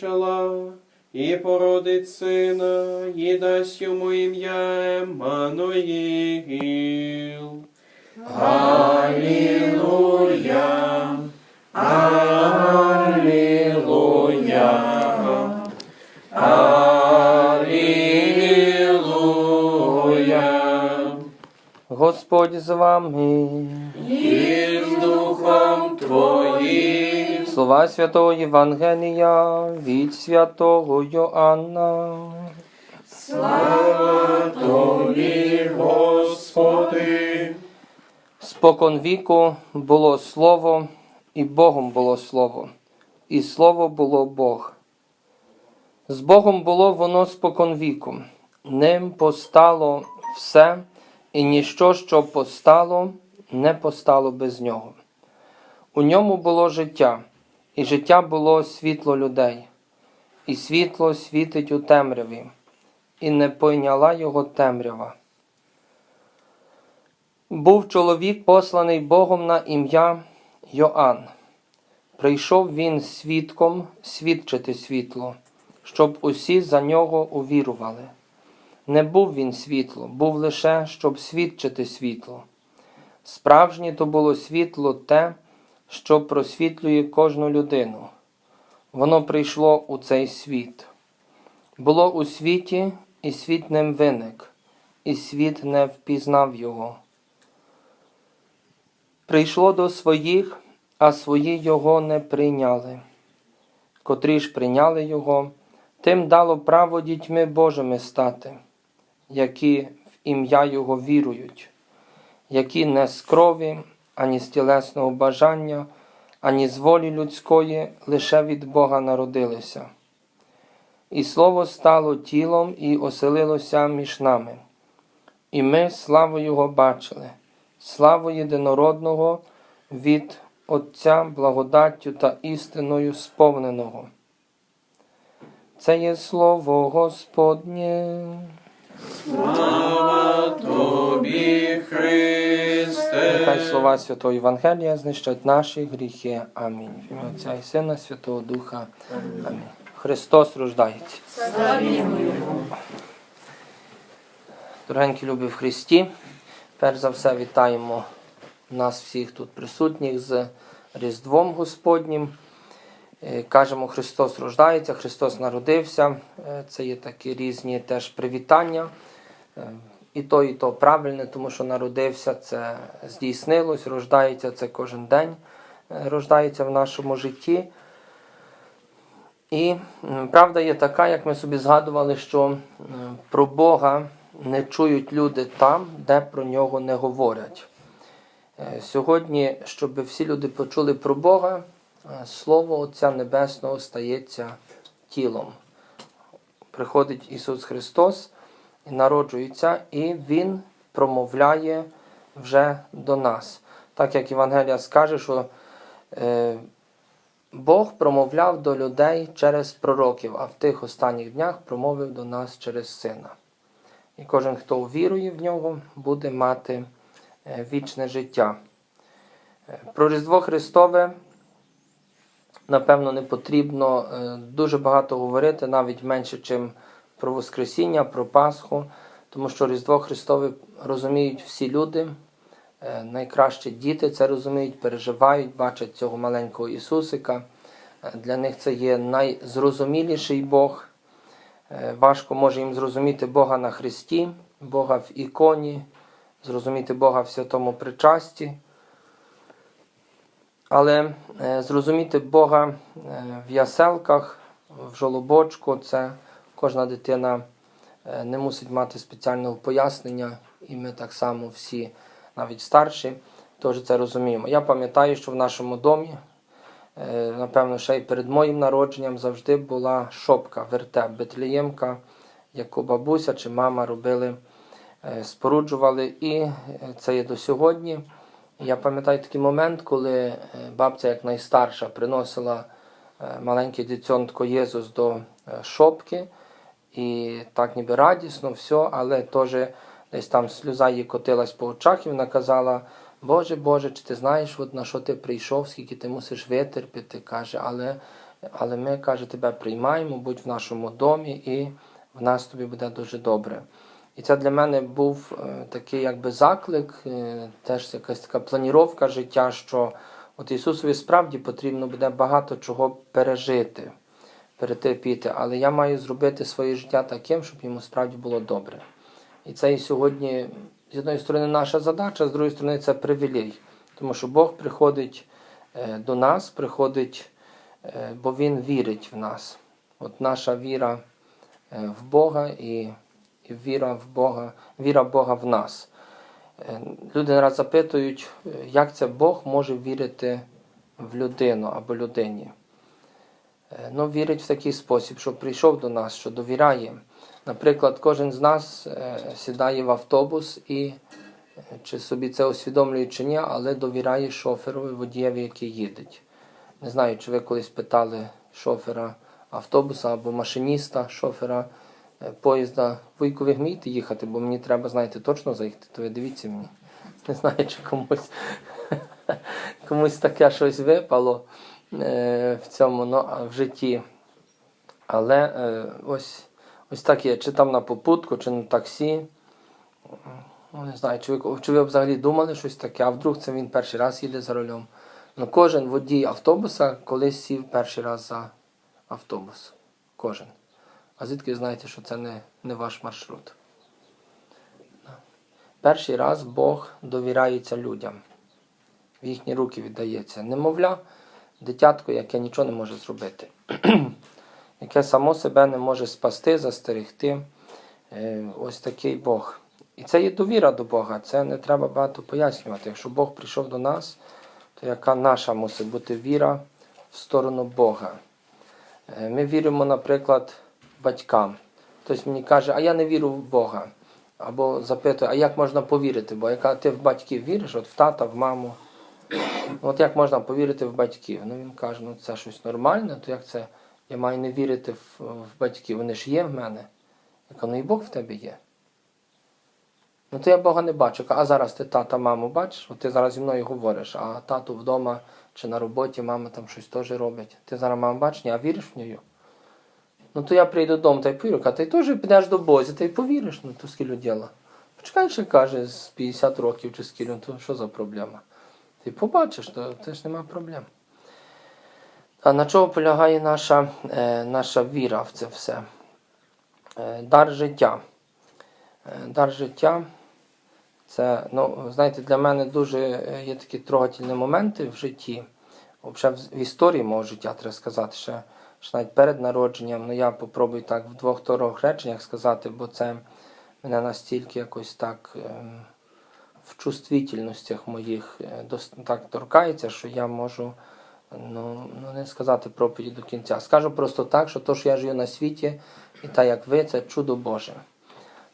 зачала і породить сина, і дасть йому ім'я Еммануїл. Алілуя, Алілуя, Алілуя. Господь з вами. І з духом Твоїм. Слова святого Євангелія від святого Йоанна. Слава Тобі, Господи. Спокон віку було слово, і Богом було слово, і слово було Бог. З Богом було воно спокон віку. Ним постало все, і ніщо, що постало, не постало без нього. У ньому було життя, і життя було світло людей, і світло світить у темряві, і не пойняла його темрява. Був чоловік, посланий Богом на ім'я Йоанн. Прийшов він свідком свідчити світло, щоб усі за нього увірували. Не був він світло, був лише, щоб свідчити світло. Справжнє то було світло те, що просвітлює кожну людину. Воно прийшло у цей світ. Було у світі, і світ ним виник, і світ не впізнав його. Прийшло до своїх, а свої його не прийняли. Котрі ж прийняли його, тим дало право дітьми Божими стати, які в ім'я Його вірують, які не з крові, ані з тілесного бажання, ані з волі людської, лише від Бога народилися. І слово стало тілом і оселилося між нами, і ми славу Його бачили славу єдинородного від Отця благодаттю та істиною сповненого. Це є слово Господнє. Слава Тобі, Христе. Нехай слова Святого Євангелія знищать наші гріхи. Амінь. Ім'я Отця і Сина, Святого Духа. Амінь. Христос рождається. Дорогенькі любі в Христі. Перш за все вітаємо нас всіх тут присутніх з Різдвом Господнім. Е, Кажемо, Христос рождається, Христос народився. Е, Це є такі різні теж привітання. Е, І то, і то правильне, тому що народився, це здійснилось, рождається це кожен день, рождається в нашому житті. І правда є така, як ми собі згадували, що про Бога не чують люди там, де про нього не говорять. Сьогодні, щоб всі люди почули про Бога, Слово Отця Небесного стається тілом. Приходить Ісус Христос народжується, і Він промовляє вже до нас. Так як Євангелія скаже, що е, Бог промовляв до людей через пророків, а в тих останніх днях промовив до нас через Сина. І кожен, хто увірує в нього, буде мати е, вічне життя. Е, Про Різдво Христове, напевно, не потрібно е, дуже багато говорити, навіть менше, чим про Воскресіння, про Пасху, тому що Різдво Христове розуміють всі люди. Е, Найкраще діти це розуміють, переживають, бачать цього маленького Ісусика. Е, Для них це є найзрозуміліший Бог. Важко може їм зрозуміти Бога на Христі, Бога в іконі, зрозуміти Бога в святому причасті. Але е, зрозуміти Бога е, в яселках, в жолобочку, це кожна дитина е, не мусить мати спеціального пояснення, і ми так само всі, навіть старші, теж це розуміємо. Я пам'ятаю, що в нашому домі, напевно, ще й перед моїм народженням завжди була шопка, вертеп, Бетліємка, яку бабуся чи мама робили, споруджували, і це є до сьогодні. Я пам'ятаю такий момент, коли е, бабця, як найстарша, приносила е, маленьке дитятко Єзус до е, шопки, і так ніби радісно, все, але теж десь там сльоза їй котилась по очах, і вона казала, Боже, Боже, чи ти знаєш, от на що ти прийшов, скільки ти мусиш витерпіти, каже, але, але ми, каже, тебе приймаємо, будь в нашому домі, і в нас тобі буде дуже добре. І це для мене був е, такий якби заклик, е, теж якась така планіровка життя, що от Ісусові справді потрібно буде багато чого пережити, перетерпіти, але я маю зробити своє життя таким, щоб йому справді було добре. І це і сьогодні, з одної сторони, наша задача, з другої сторони, це привілей. Тому що Бог приходить е, до нас, приходить, бо Він вірить в нас. От наша віра в Бога і віра в Бога, віра Бога в нас. Е, Люди не раз запитують, е, як це Бог може вірити в людину або людині. Е, Ну, вірить в такий спосіб, що прийшов до нас, що довіряє. Наприклад, кожен з нас сідає в автобус і чи собі це усвідомлює чи ні, але довіряє шоферові водієві, який їде. Не знаю, чи ви колись питали шофера автобуса або машиніста, шофера поїзда. Вуйку, ви вмієте їхати, бо мені треба, знаєте, точно заїхати, то ви дивіться мені. Не знаю, чи комусь, комусь таке щось випало е, в цьому ну, в житті. Але е, ось, ось так є, чи там на попутку, чи на таксі. Ну, не знаю, чи ви, чи ви взагалі думали щось таке, а вдруг це він перший раз їде за рулем. Ну, кожен водій автобуса колись сів перший раз за автобус. Кожен. А звідки ви знаєте, що це не, не ваш маршрут? Перший раз Бог довіряється людям. В їхні руки віддається. Немовля, дитятко, яке нічого не може зробити, яке само себе не може спасти, застерегти. Е, Ось такий Бог. І це є довіра до Бога. Це не треба багато пояснювати. Якщо Бог прийшов до нас, то яка наша мусить бути віра в сторону Бога? Е, Ми віримо, наприклад, батькам. Хтось мені каже, а я не вірю в Бога. Або запитує, а як можна повірити? Бо яка ти в батьків віриш, от в тата, в маму. От як можна повірити в батьків? Ну він каже, ну це щось нормальне, то як це я маю не вірити в, в батьків? Вони ж є в мене. Я кажу, ну і Бог в тебе є. Ну то я Бога не бачу. А зараз ти тата, маму бачиш, от ти зараз зі мною говориш, а тату вдома чи на роботі мама там щось теж робить. Ти зараз маму бачиш, а віриш в неї? Ну то я прийду додому та й повірю, а ти теж підеш до Бозі, та й повіриш, ну то скільки діла. Почекай, ще каже, з 50 років чи скільки, ну то що за проблема? Ти побачиш, то це ж нема проблем. А на чого полягає наша, е, наша віра в це все? Е, дар життя. Е, дар життя це, ну, знаєте, для мене дуже е, є такі трогательні моменти в житті. Взагалі в історії мого життя треба сказати, ще, ще навіть перед народженням. Ну я попробую так в двох-трьох реченнях сказати, бо це мене настільки якось так ем, в чувствительностях моїх е, так торкається, що я можу ну, ну, не сказати проповіді до кінця. Скажу просто так, що то, що я живу на світі, і так як ви, це чудо Боже.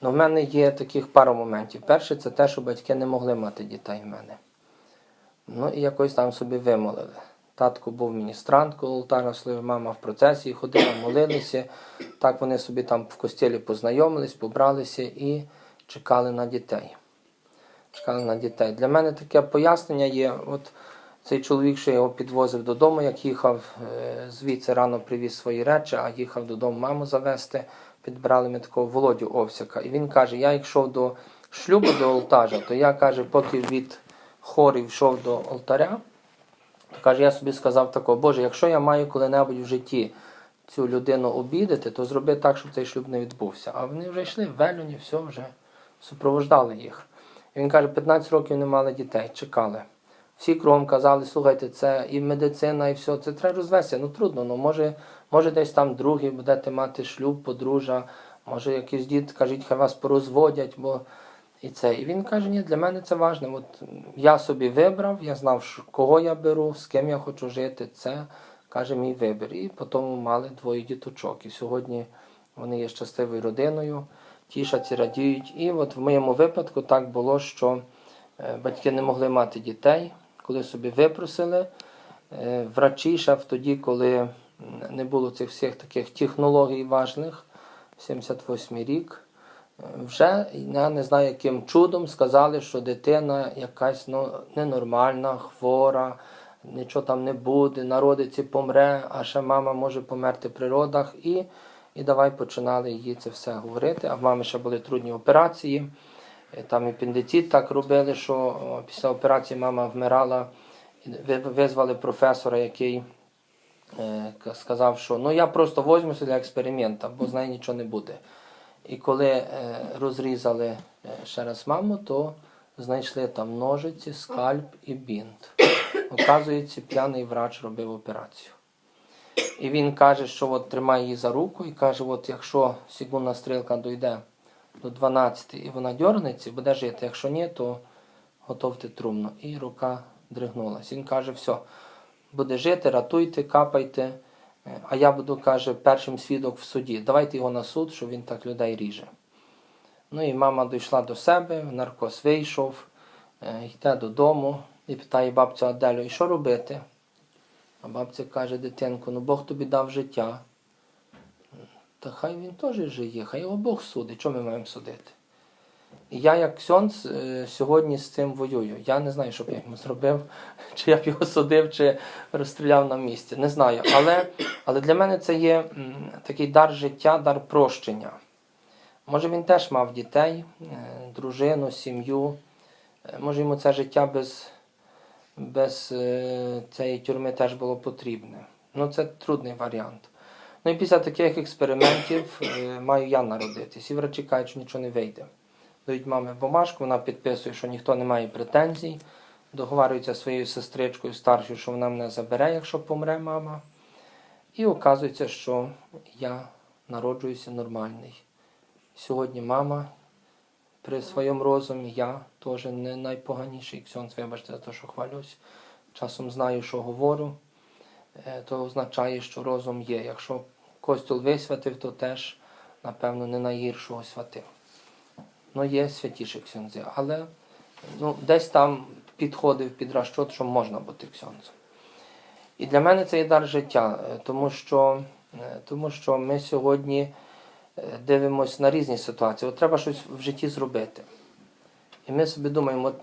Ну, в мене є таких пару моментів. Перше, це те, що батьки не могли мати дітей в мене. Ну і якось там собі вимолили. Татко був міністрант, коли алтара слив, мама в процесі ходила, молилися. Так вони собі там в костілі познайомились, побралися і чекали на дітей. Чекали на дітей. Для мене таке пояснення є. От цей чоловік, що його підвозив додому, як їхав е, звідси рано привіз свої речі, а їхав додому маму завести, підбрали ми такого Володю Овсяка. І він каже: я йшов до шлюбу до алтажа, то я каже, поки від хорів йшов до алтаря, каже, я собі сказав такого, Боже, якщо я маю коли-небудь в житті цю людину обідати, то зроби так, щоб цей шлюб не відбувся. А вони вже йшли в Велюні, все вже супровождали їх. І він каже, 15 років не мали дітей, чекали. Всі кругом казали, слухайте, це і медицина, і все, це треба розвестися. Ну трудно, ну може, може десь там другий будете мати шлюб, подружжя, може якийсь дід, кажіть, хай вас порозводять, бо і це. І він каже, ні, для мене це важливо. От я собі вибрав, я знав, кого я беру, з ким я хочу жити. Це каже мій вибір. І потім мали двоє діточок. І сьогодні вони є щасливою родиною, тішаться, радіють. І от в моєму випадку так було, що е, батьки не могли мати дітей, коли собі випросили. Е, Врачі в тоді, коли не було цих всіх таких технологій важних, 78 рік, вже я не знаю, яким чудом сказали, що дитина якась ну, ненормальна, хвора, нічого там не буде, народиться, помре, а ще мама може померти при родах. І, і давай починали їй це все говорити. А в мами ще були трудні операції. Е, Там апендицит так робили, що після операції мама вмирала. Визвали професора, який е, сказав, що ну я просто возьмуся для експерименту, бо з нею нічого не буде. І коли е, розрізали е, ще раз маму, то знайшли там ножиці, скальп і бінт. Оказується, п'яний врач робив операцію. І він каже, що от тримає її за руку і каже: от якщо секундна стрілка дойде до 12 і вона дьорнеться, буде жити. Якщо ні, то готовте трумно. І рука дригнулась. Він каже, все, буде жити, ратуйте, капайте. А я буду, каже, першим свідок в суді. Давайте його на суд, що він так людей ріже. Ну і мама дійшла до себе, наркоз вийшов, е, йде додому і питає бабцю Аделю, і що робити? А бабця каже, дитинку, ну Бог тобі дав життя. Та хай він теж жиє, хай його Бог судить, що ми маємо судити? Я, як ксьонц, е, сьогодні з цим воюю. Я не знаю, що б я йому зробив, чи я б його судив, чи розстріляв на місці. Не знаю. Але, але для мене це є такий дар життя, дар прощення. Може, він теж мав дітей, е, дружину, сім'ю. Е, Може, йому це життя без, без цієї тюрми теж було потрібне. Ну, це трудний варіант. Ну і після таких експериментів маю я народитись. І врачі кажуть, що нічого не вийде. Дають мамі бумажку, вона підписує, що ніхто не має претензій. Договарюється зі своєю сестричкою старшою, що вона мене забере, якщо помре мама. І оказується, що я народжуюся нормальний. Сьогодні мама при своєму розумі, я теж не найпоганіший ксьонц, вибачте за те, що хвалюсь. Часом знаю, що говорю. Е, То означає, що розум є. Якщо костюл висвятив, то теж, напевно, не найгіршого святив. Ну, є святіші ксьонзи, але ну, десь там підходив під розчот, що можна бути ксьонзом. І для мене це є дар життя, е, тому що, е, тому що ми сьогодні е, дивимося на різні ситуації. От треба щось в житті зробити. І ми собі думаємо, от,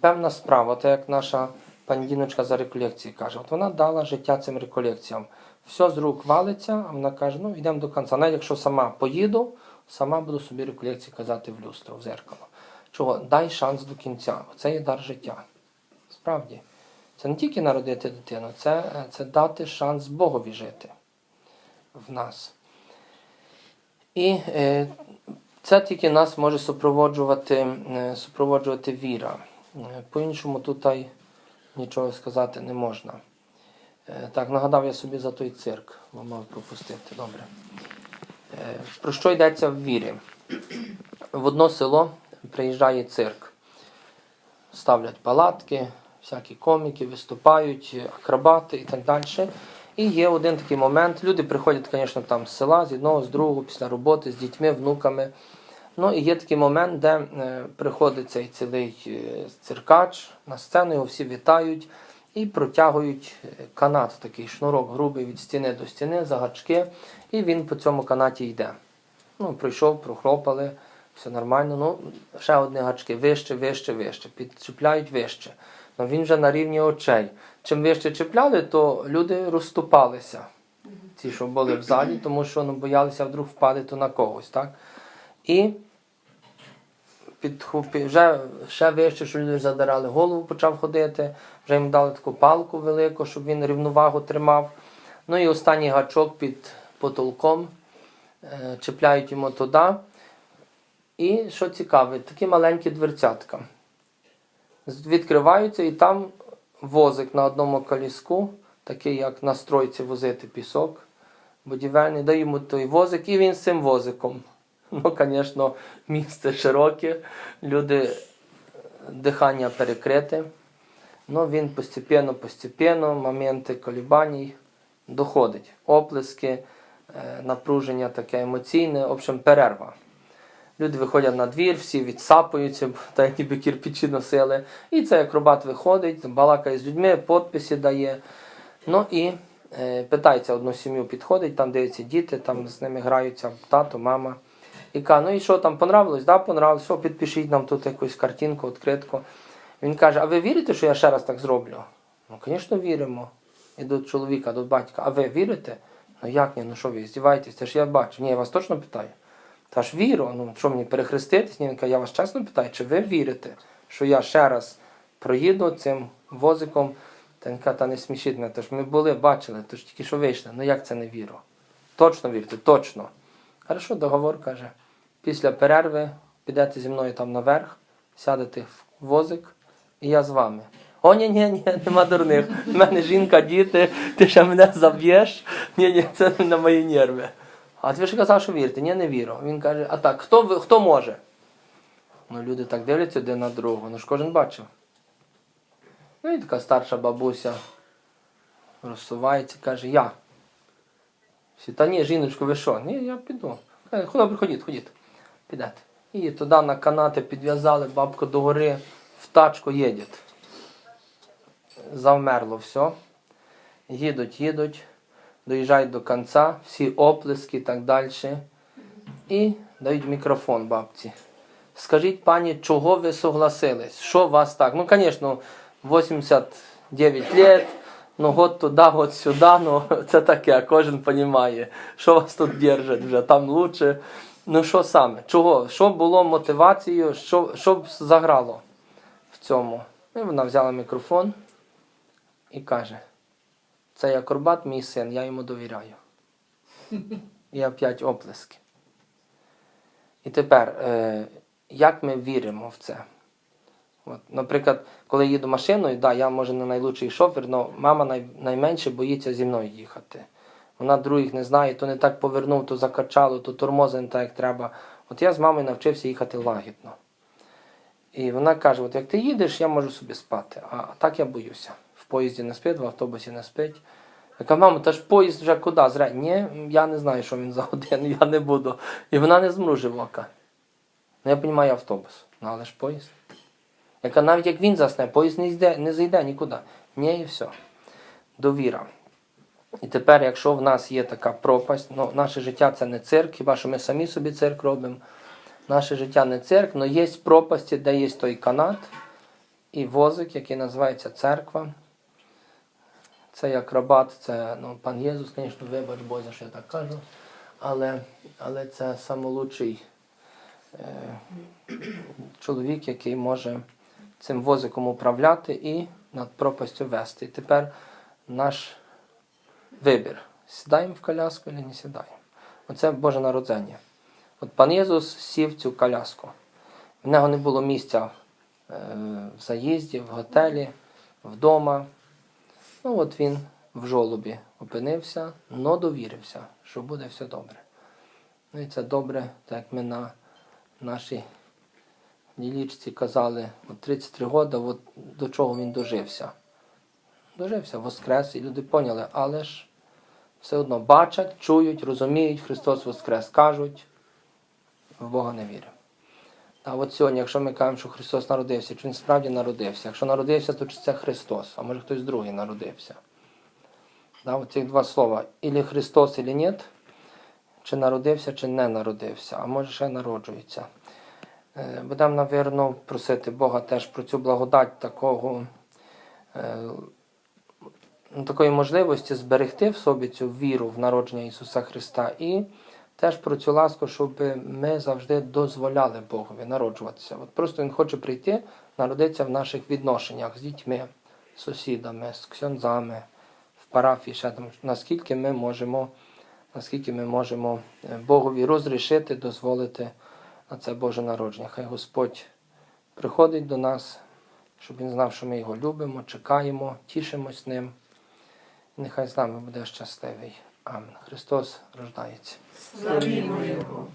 певна справа, так як наша пані Діночка за реколекції каже, от вона дала життя цим реколекціям. Все з рук валиться, а вона каже, ну йдемо до кінця. Навіть якщо сама поїду, сама буду собі реколекції казати в люстро, в зеркало. Чого? Дай шанс до кінця. Оце є дар життя. Справді. Це не тільки народити дитину, це, це дати шанс Богові жити в нас. І е, це тільки нас може супроводжувати, е, супроводжувати віра. Е, По-іншому тут нічого сказати не можна. Е, Так, нагадав я собі за той цирк, бо мав пропустити. Добре. Е, Про що йдеться в вірі? В одно село приїжджає цирк. Ставлять палатки, всякі коміки виступають, акробати і так далі. І є один такий момент. Люди приходять, звісно, там з села, з одного, з другого, після роботи, з дітьми, внуками. Ну і є такий момент, де е, приходить цей цілий е, циркач на сцену, його всі вітають і протягують канат, такий шнурок грубий від стіни до стіни, загачки, і він по цьому канаті йде. Ну, прийшов, прохлопали, все нормально. Ну, ще одні гачки, вище, вище, вище, підчіпляють вище. Ну, він вже на рівні очей. Чим вище чіпляли, то люди розступалися, ті, що були в залі, тому що ну, боялися вдруг впадати на когось. Так? І підхопи, вже ще вище, що люди задирали голову, почав ходити, вже їм дали таку палку велику, щоб він рівновагу тримав. Ну і останній гачок під потолком е, чіпляють йому туди. І що цікаве, такі маленькі дверцятка. Відкриваються і там возик на одному коліску, такий як на стройці возити пісок. Будівельний, дає йому той возик, і він з цим возиком. Ну, звісно, місце широке, люди дихання перекрите. Ну, він постепенно, постепенно, моменти колібаній доходить. Оплески, е, напруження таке емоційне, в общем, перерва. Люди виходять на двір, всі відсапуються, як ніби кірпичі носили. І цей акробат виходить, балакає з людьми, підписи дає. Ну і е, питається одну сім'ю, підходить, там дивиться діти, там з ними граються тато, мама. І каже, ну і що там, понравилось? Да, понравилось, що підпишіть нам тут якусь картинку, відкритку. Він каже, а ви вірите, що я ще раз так зроблю? Ну, звісно, віримо. І до чоловіка, до батька, а ви вірите? Ну як ні, ну що ви здіваєтесь? Це ж я бачу. Ні, я вас точно питаю. Та ж вірю, ну що мені перехреститись? Ні, він каже, я вас чесно питаю, чи ви вірите, що я ще раз проїду цим возиком? Та він каже, та не смішіть мене, тож ми були, бачили, тож тільки що вийшли. Ну як це не віру? Точно вірте, точно. Хорошо, договор каже. Після перерви підете зі мною там наверх, сядете в возик, і я з вами. О, ні, ні, ні, нема дурних. У мене жінка, діти, ти ще мене заб'єш. Ні, ні, це на мої нерви. А ти ж казав, що вірите? Ні, не вірю. Він каже, а так, хто, хто може? Ну, люди так дивляться один на другого, ну ж кожен бачив. Ну і така старша бабуся розсувається, каже, я. Всі, та ні, жіночко, ви що? Ні, я піду. Каже, ходіть, ходіть. Підете. І туди на канати підв'язали, бабка до гори, в тачку їдуть. Завмерло все. Їдуть, їдуть, доїжджають до кінця, всі оплески і так далі. І дають мікрофон бабці. Скажіть, пані, чого ви согласились? Що вас так? Ну, звісно, 89 лет, ну год туди, год сюди, ну це таке, кожен розуміє, що вас тут держать вже, там лучше. Ну що саме? Чого? Що було мотивацією, що, що б заграло в цьому? І вона взяла мікрофон і каже: цей акробат мій син, я йому довіряю. І опять оплески. І тепер, е, як ми віримо в це? От, наприклад, коли їду машиною, да, я може не найлучший шофер, але мама най, найменше боїться зі мною їхати. Вона других не знає, то не так повернув, то закачало, то тормози не так, як треба. От я з мамою навчився їхати лагідно. І вона каже: от як ти їдеш, я можу собі спати. А так я боюся. В поїзді не спить, в автобусі не спить. Я кажу, мамо, та ж поїзд вже куди? Зре. Ні, я не знаю, що він за годину, я не буду. І вона не змружив ока. Ну, я розумію автобус. Ну, але ж поїзд. Яка навіть як він засне, поїзд не йде, не зайде нікуди. Ні, і все. Довіра. І тепер, якщо в нас є така пропасть, ну, наше життя це не цирк, хіба що ми самі собі цирк робимо. Наше життя не цирк, але є пропасті, де є той канат і возик, який називається церква. Це як рабат, це ну, пан Єсус, звісно, вибач Боже, що я так кажу. Але, але це самолучший е, чоловік, який може цим возиком управляти і над пропастю вести. І тепер наш вибір. Сідаємо в коляску чи не сідаємо. Оце Боже народження. От пан Єсус сів цю коляску. В нього не було місця е, в заїзді, в готелі, вдома. Ну от він в жолобі опинився, но довірився, що буде все добре. Ну і це добре, так як ми на нашій ділічці казали, от 33 роки, от до чого він дожився. Дожився, воскрес, і люди поняли, але ж все одно бачать, чують, розуміють, Христос Воскрес кажуть, в Бога не віримо. Та от сьогодні, якщо ми кажемо, що Христос народився, чи він справді народився? Якщо народився, то чи це Христос, а може хтось другий народився. Да, от два слова. Ілі Христос, ілі ні, чи народився, чи не народився, а може ще народжується. Е, Будемо, напевно, просити Бога теж про цю благодать такого, е, такої можливості зберегти в собі цю віру в народження Ісуса Христа і теж про цю ласку, щоб ми завжди дозволяли Богові народжуватися. От просто Він хоче прийти, народитися в наших відношеннях з дітьми, з сусідами, з ксьонзами, в парафії, ще там, наскільки ми можемо, наскільки ми можемо е, Богові розрішити, дозволити на це Боже народження. Хай Господь приходить до нас, щоб Він знав, що ми його любимо, чекаємо, тішимось ним. Нехай з нами буде щасливий. Амін. Христос рождається. Славімо Його.